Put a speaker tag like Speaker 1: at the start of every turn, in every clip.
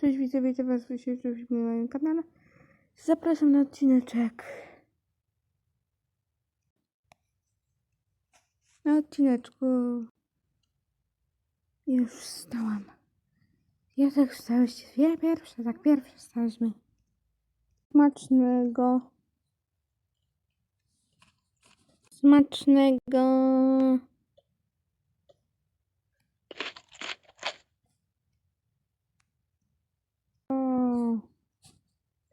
Speaker 1: Cześć widzowie, witam was w na moim kanale. Zapraszam na odcineczek. Na odcineczku już wstałam. Ja tak wstałyście dwie pierwsze, tak pierwsze wstałyśmy. Smacznego. Smacznego. O,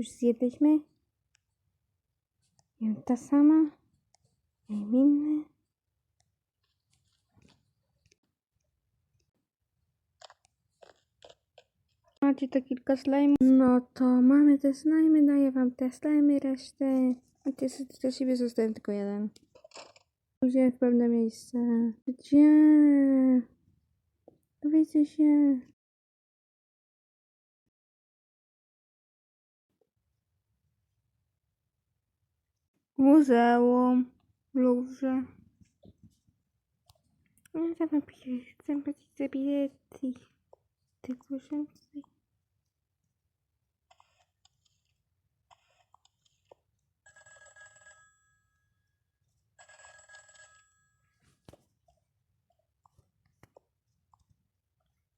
Speaker 1: już zjedliśmy? Jem ta sama? Jem inny? Macie to kilka slajmów? No to mamy te slajmy, daję wam te slajmy, resztę. A sobie dla siebie zostawiam tylko jeden. Gdzie w pewne miejsce? Gdzie? Dowiedzcie się. Muzeum Louvre. Napiszę, chcę bilety. Tylko więcej.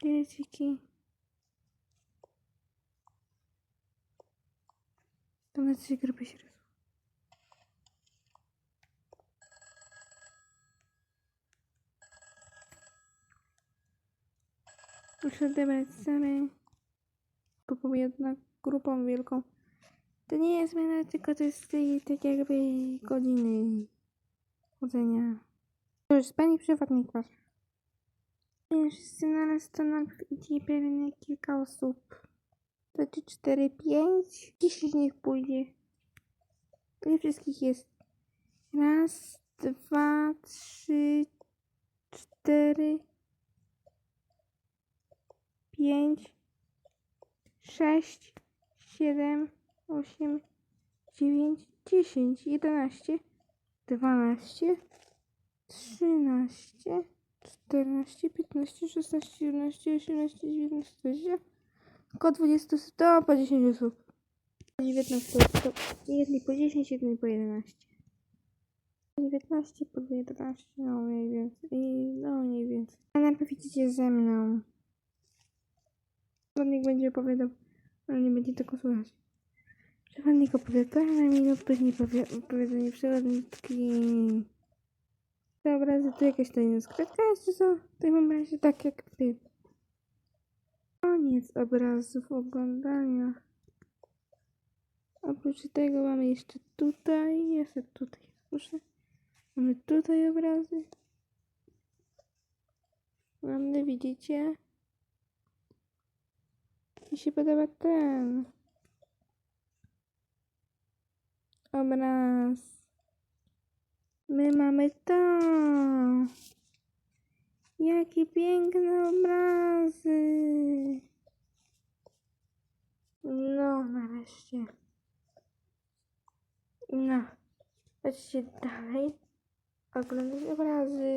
Speaker 1: Bileciki. To na trzy grupy się. Muszę odebrać same. Grupą jedna, grupą wielką. To nie jest zmiana, tylko to jest tak jakby godziny chodzenia. To już pani przewodnik wasz. Wszyscy naraz to najpierw idzie pewnie kilka osób. To czy 4, 5? 10 niech pójdzie. Ile wszystkich jest? Raz, dwa, trzy, cztery, pięć, sześć, siedem, osiem, dziewięć, dziesięć, jedenaście, dwanaście, trzynaście, czternaście, piętnaście, szesnaście, siedemnaście, osiemnaście, dziewiętnaście, dwadzieścia. Około 20 osób, to po 10 osób. 19 osób. Jedni po 10, jedni po 11. 19 po 11, no mniej więcej. No mniej więcej. A najpierw idziecie ze mną. Przewodnik będzie opowiadał, ale nie będzie tego słychać. Przewodnik opowiada na minut, później powie, opowiadanie przewodniki. Te obrazy, tu jakaś tajna skrytka jest, czy co? W tym obrazie tak jak ty. Koniec obrazów oglądania. Oprócz tego mamy jeszcze tutaj, jeszcze tutaj, proszę. Mamy tutaj obrazy. Mamy, widzicie? Mi się podoba ten obraz. My mamy to. Jakie piękne obrazy. No, nareszcie. No. Chodźcie dalej. Oglądać obrazy.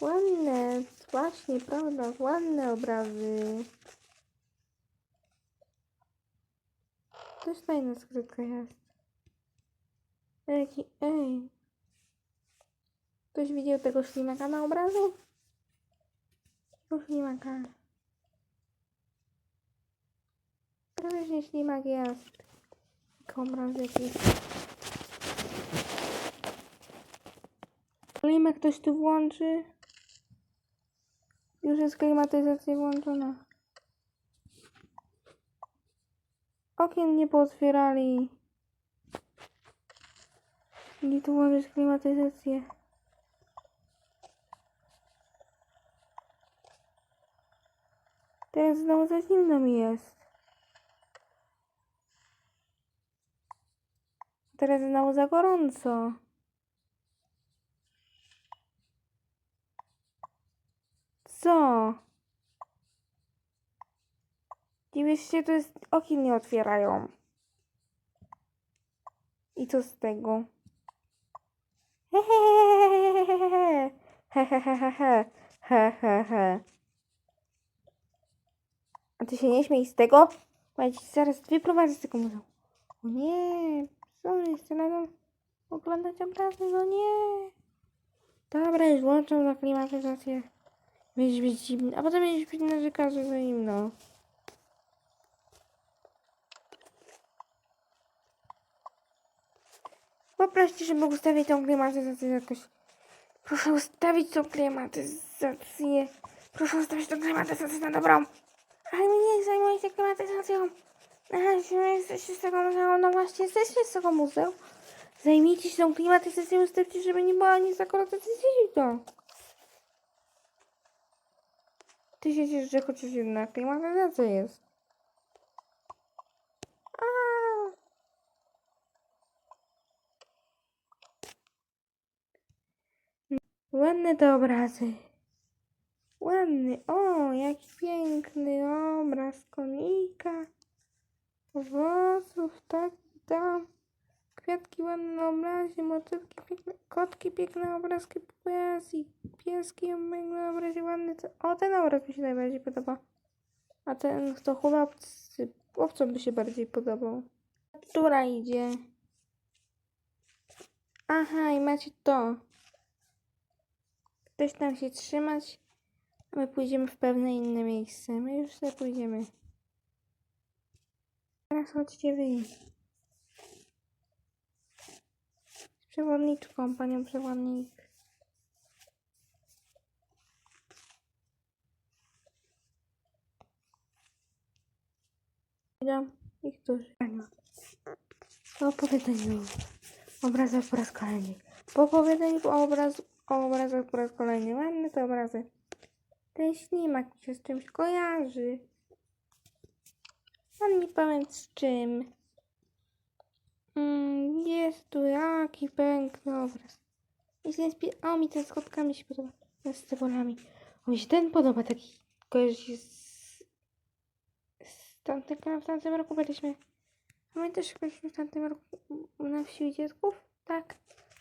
Speaker 1: Ładne, właśnie, prawda, ładne obrazy. Też fajna skrytka jest. Jaki, ej. Ktoś widział tego ślimaka na obrazu? Tego ślimaka. Prawie ślimak jest. Tylko obraz jakiś. Klimat ktoś tu włączy. Już jest klimatyzacja włączona. Okien nie pootwierali. Nie tu włączyć klimatyzację. Teraz znowu za zimno mi jest. Teraz znowu za gorąco. Co? Dziwisz się, to jest okien nie otwierają. I co z tego? Hehehehe. Hehehehe. Hehehe. A ty się nie śmiej z tego, bo ja zaraz wyprowadzę z tego muzeum. O nie, sorry, chcę nadal oglądać obrazy, no nie. Dobra, już włączam na klimatyzację. Będziesz być zimny, a potem będziesz być narzekał, że zimno. Poproście, żeby ustawić tą klimatyzację jakoś. Proszę ustawić tą klimatyzację. Proszę ustawić tą klimatyzację na dobrą. Ale mnie nie zajmujcie klimatyzacją. Aha, jesteście z tego muzeum. No właśnie, jesteście z tego muzeum. Zajmijcie się tą klimatyzacją, ustawcie, żeby nie było ani za to. Ty się cieszysz, że chociaż jedna klimatyzacja jest. A. Ładne te obrazy. Ładny. O, jaki piękny obraz konika. Owoców, tak, tam. Kwiatki ładne na obrazie, motylki piękne, kotki piękne obrazki poezji, pieski piękne obrazy ładny. te- O, ten obraz mi się najbardziej podoba. A ten to chłopcy, chłopcom by się bardziej podobał. Która idzie? Aha, i macie to. Ktoś tam się trzymać, a my pójdziemy w pewne inne miejsce. My już sobie pójdziemy. Teraz chodźcie wy. Z przewodniczką, panią przewodnik. Idą ich którzy. Po opowiadaniu o obrazach po raz kolejny. Po opowiadaniu o, obraz, o obrazach po raz kolejny. Ładne te obrazy. Ten ślimak się z czymś kojarzy. Ale nie pamiętam z czym. Mm, jest tu jaki piękny obraz. O, mi ten z kotkami się podoba. Z cebulami. O, mi się ten podoba, taki kojarzy się z... z tamtego, w tamtym roku byliśmy. Pamiętasz, jak byliśmy w tamtym roku na wsi u dziadków? Tak.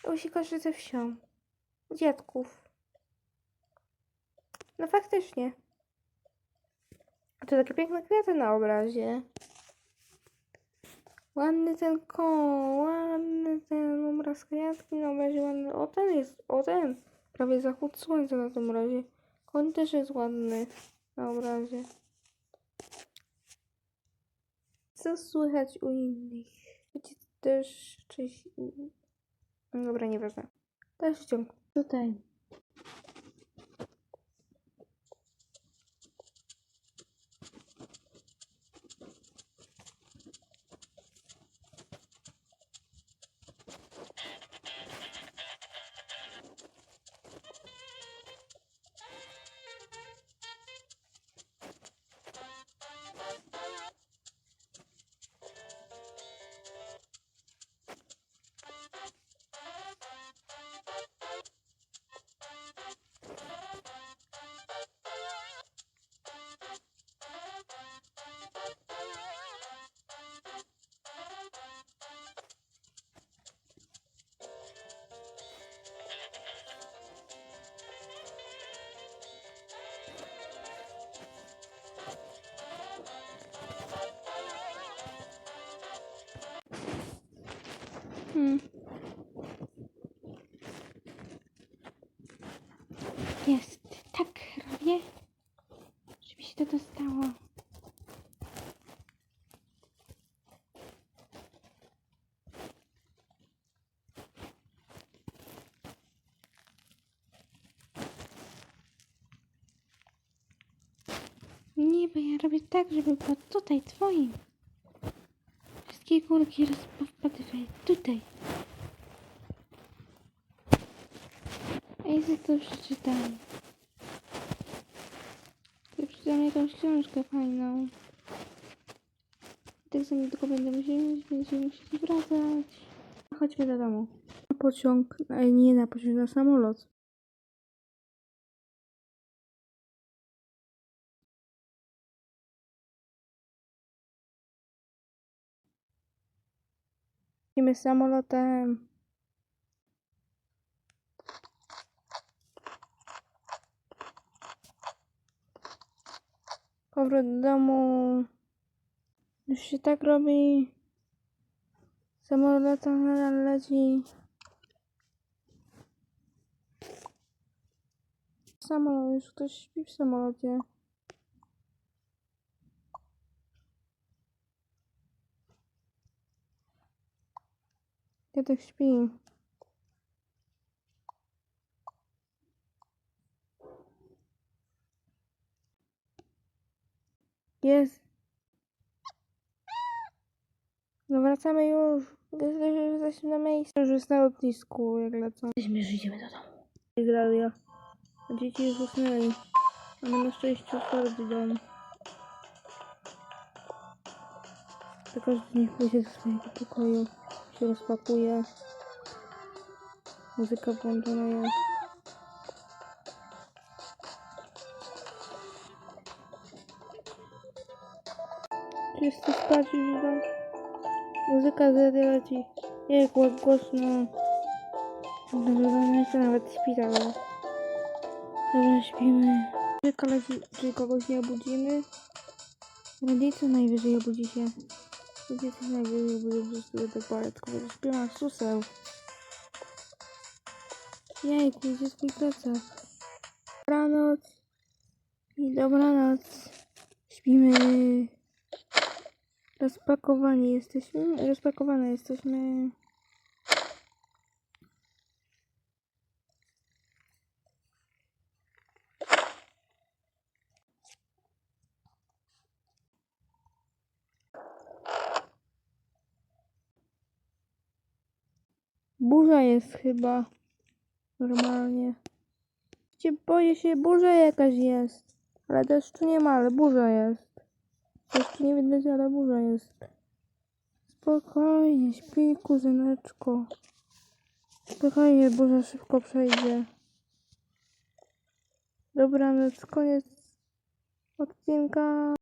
Speaker 1: To się kojarzy ze wsią. Dziadków. No faktycznie. A to takie piękne kwiaty na obrazie. Ładny ten koń, ładny ten obraz kwiatki na obrazie, ładny. O ten jest, o ten. Prawie zachód słońca na tym obrazie. Koń też jest ładny na obrazie. Co słychać u innych? Wiecie, też czyś... Dobra, nieważne. Też ciąg. Tutaj. Hmm. Jest. Tak robię, żeby się to dostało. Nie, bo ja robię tak, żeby było tutaj, twoim. Wszystkie kulki rozpowpadywały tutaj. A ja to przeczytam. Ja przeczytam jakąś książkę fajną. Tak sobie tylko będę musieli, będziemy musieli wracać. Chodźmy do domu. Na pociąg, a nie na pociąg, na samolot. Lecimy samolotem. Powrót do domu. Już się tak robi. Samolot nadal leci. Samolot, już ktoś śpi w samolocie. Kiedyś śpi. Jest. No wracamy już. Jesteśmy na miejscu. Już jest na lotnisku, jak lecą. Jesteśmy, już idziemy do domu. Jest radio. A dzieci już usnęli. Mamy na szczęście otwarty dom. To każdy niech pójdzie do swojego pokoju. Się rozpakuje. Muzyka włączona jest. Wszyscy spać już idą. Muzyka z leci. Głos głośno. Nagrywane to nawet śpi dalej. Dobra, śpimy. Muzyka czyli kogoś nie obudzimy. Rodzice najwyżej obudzi się. Rodzice najwyżej obudzą przez tyle do palec. Kogo śpiewam suseł. Jejku, gdzie twój plecak? Dobranoc. I dobranoc. Śpimy. Rozpakowani jesteśmy. Rozpakowane jesteśmy. Burza jest chyba. Normalnie. Cię boję się, burza jakaś jest. Ale deszczu nie ma, ale burza jest. Deszczu nie widać, ale burza jest. Spokojnie, śpi kuzyneczko. Spokojnie, burza szybko przejdzie. Dobranoc, koniec odcinka.